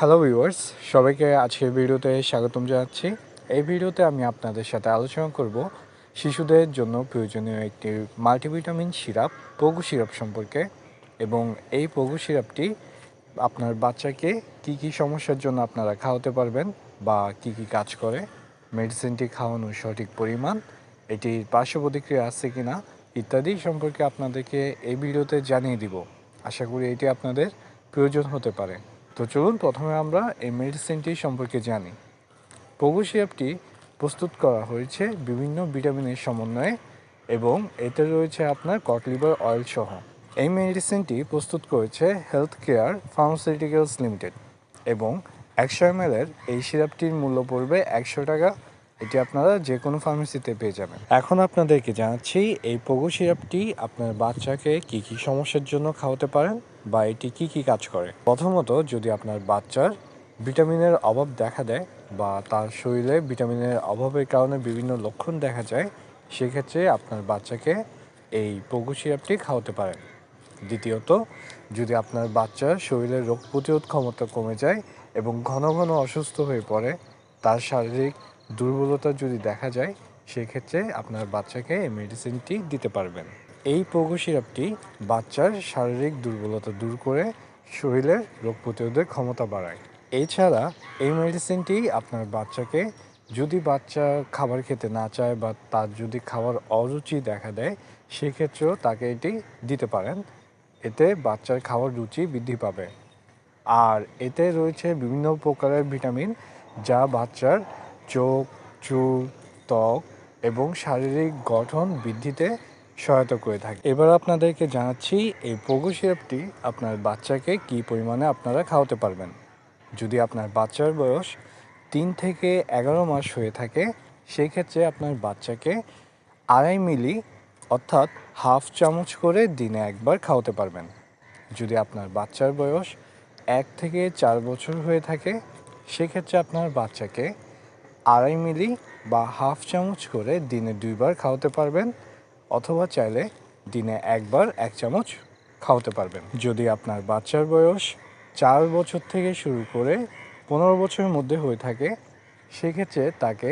Hello viewers সবাইকে আজকের ভিডিওতে স্বাগতম জানাচ্ছি। এই ভিডিওতে আমি আপনাদের সাথে আলোচনা করব শিশুদের জন্য প্রয়োজনীয় একটি মাল্টিভিটামিন সিরাপ, পগু সিরাপ সম্পর্কে এবং এই পগু সিরাপটি আপনার বাচ্চাকে কি কি সমস্যার জন্য আপনারা খাওয়াতে পারবেন বা কি কি কাজ করে মেডিসিনটি খাওয়ানোর সঠিক পরিমাণ, এটির পার্শ্ব প্রতিক্রিয়া আছে কি না ইত্যাদি সম্পর্কে আপনাদেরকে এই ভিডিওতে জানিয়ে দিব। আশা করি এটি আপনাদের প্রয়োজন হতে পারে। তো চলুন প্রথমে আমরা এই মেডিসিনটি সম্পর্কে জানি। পগু সিরাপটি প্রস্তুত করা হয়েছে বিভিন্ন ভিটামিনের সমন্বয়ে এবং এতে রয়েছে আপনার কটলিভার অয়েল সহ। এই মেডিসিনটি প্রস্তুত করেছে হেলথ কেয়ার ফার্মাসিউটিক্যালস লিমিটেড এবং একশো এম এর এই সিরাপটির মূল্য পড়বে একশো টাকা। এটি আপনারা যে কোনো ফার্মেসিতে পেয়ে যাবেন। এখন আপনাদেরকে জানাচ্ছি, এই পগু সিরাপটি আপনার বাচ্চাকে কি কি সমস্যার জন্য খাওয়াতে পারেন? বা এটি কি কি কাজ করে? প্রথমত, যদি আপনার বাচ্চার ভিটামিনের অভাব দেখা দেয় বা তার শরীরে ভিটামিনের অভাবের কারণে বিভিন্ন লক্ষণ দেখা যায়, সেক্ষেত্রে আপনার বাচ্চাকে এই পগু সিরাপটি খাওয়াতে পারেন। দ্বিতীয়ত, যদি আপনার বাচ্চার শরীরের রোগ প্রতিরোধ ক্ষমতা কমে যায় এবং ঘন ঘন অসুস্থ হয়ে পড়ে, তার শারীরিক দুর্বলতা যদি দেখা যায়, সেক্ষেত্রে আপনার বাচ্চাকে এই মেডিসিনটি দিতে পারবেন। এই পগু সিরাপটি বাচ্চার শারীরিক দুর্বলতা দূর করে শরীরের রোগ প্রতিরোধের ক্ষমতা বাড়ায়। এছাড়া এই মেডিসিনটি আপনার বাচ্চাকে যদি বাচ্চা খাবার খেতে না চায় বা তার যদি খাবার অরুচি দেখা দেয়, সেক্ষেত্রেও তাকে এটি দিতে পারেন। এতে বাচ্চার খাওয়ার রুচি বৃদ্ধি পাবে। আর এতে রয়েছে বিভিন্ন প্রকারের ভিটামিন, যা বাচ্চার চোখ, চুল, ত্বক এবং শারীরিক গঠন বৃদ্ধিতে সহায়তা করে থাকে। এবার আপনাদেরকে জানাচ্ছি, এই পগু সিরাপটি আপনার বাচ্চাকে কী পরিমাণে আপনারা খাওয়াতে পারবেন? যদি আপনার বাচ্চার বয়স তিন থেকে এগারো মাস হয়ে থাকে, সেই ক্ষেত্রে আপনার বাচ্চাকে আড়াই মিলি অর্থাৎ হাফ চামচ করে দিনে একবার খাওয়াতে পারবেন। যদি আপনার বাচ্চার বয়স এক থেকে চার বছর হয়ে থাকে সেক্ষেত্রে আপনার বাচ্চাকে আড়াই মিলি বা হাফ চামচ করে দিনে দুইবার খাওয়াতে পারবেন। অথবা চাইলে দিনে একবার এক চামচ খাওয়াতে পারবেন। যদি আপনার বাচ্চার বয়স চার বছর থেকে শুরু করে পনেরো বছরের মধ্যে হয়ে থাকে, সেক্ষেত্রে তাকে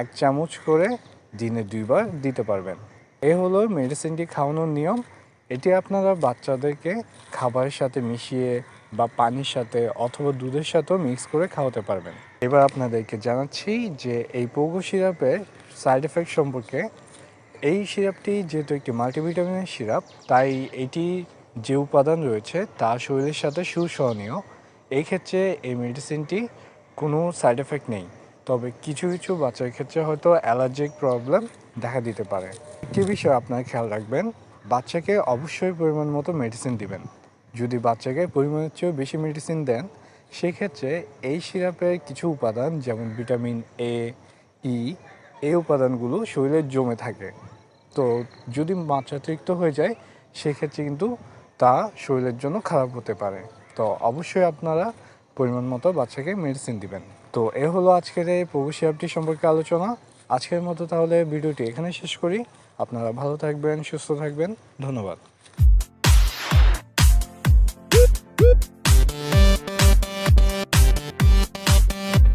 এক চামচ করে দিনে দুইবার দিতে পারবেন। এ হলো মেডিসিনটি খাওয়ানোর নিয়ম। এটি আপনারা বাচ্চাদেরকে খাবারের সাথে মিশিয়ে বা পানির সাথে অথবা দুধের সাথেও মিক্স করে খাওয়াতে পারবেন। এবার আপনাদেরকে জানাচ্ছি যে এই পগু সিরাপের সাইড এফেক্ট সম্পর্কে এই সিরাপটি যেহেতু একটি মাল্টিভিটামিনের সিরাপ, তাই এটি যে উপাদান রয়েছে তা শরীরের সাথে সুসহনীয়। এই ক্ষেত্রে এই মেডিসিনটি কোনো সাইড এফেক্ট নেই, তবে কিছু কিছু বাচ্চার ক্ষেত্রে হয়তো অ্যালার্জিক প্রবলেম দেখা দিতে পারে। একটি বিষয় আপনার খেয়াল রাখবেন, বাচ্চাকে অবশ্যই পরিমাণ মতো মেডিসিন দিবেন। যদি বাচ্চাকে পরিমাণের চেয়েও বেশি মেডিসিন দেন, সেক্ষেত্রে এই সিরাপের কিছু উপাদান যেমন ভিটামিন এ ই এই উপাদানগুলো শরীরে জমে থাকে। তো যদি মাত্রাতিরিক্ত হয়ে যায়, সেক্ষেত্রে কিন্তু তা শরীরের জন্য খারাপ হতে পারে। তো অবশ্যই আপনারা পরিমাণ মতো বাচ্চাকে মেডিসিন দিবেন। তো এ হলো আজকের এই প্রভু সিরাপটি সম্পর্কে আলোচনা। আজকের মতো তাহলে ভিডিওটি এখানে শেষ করি। আপনারা ভালো থাকবেন, সুস্থ থাকবেন। ধন্যবাদ।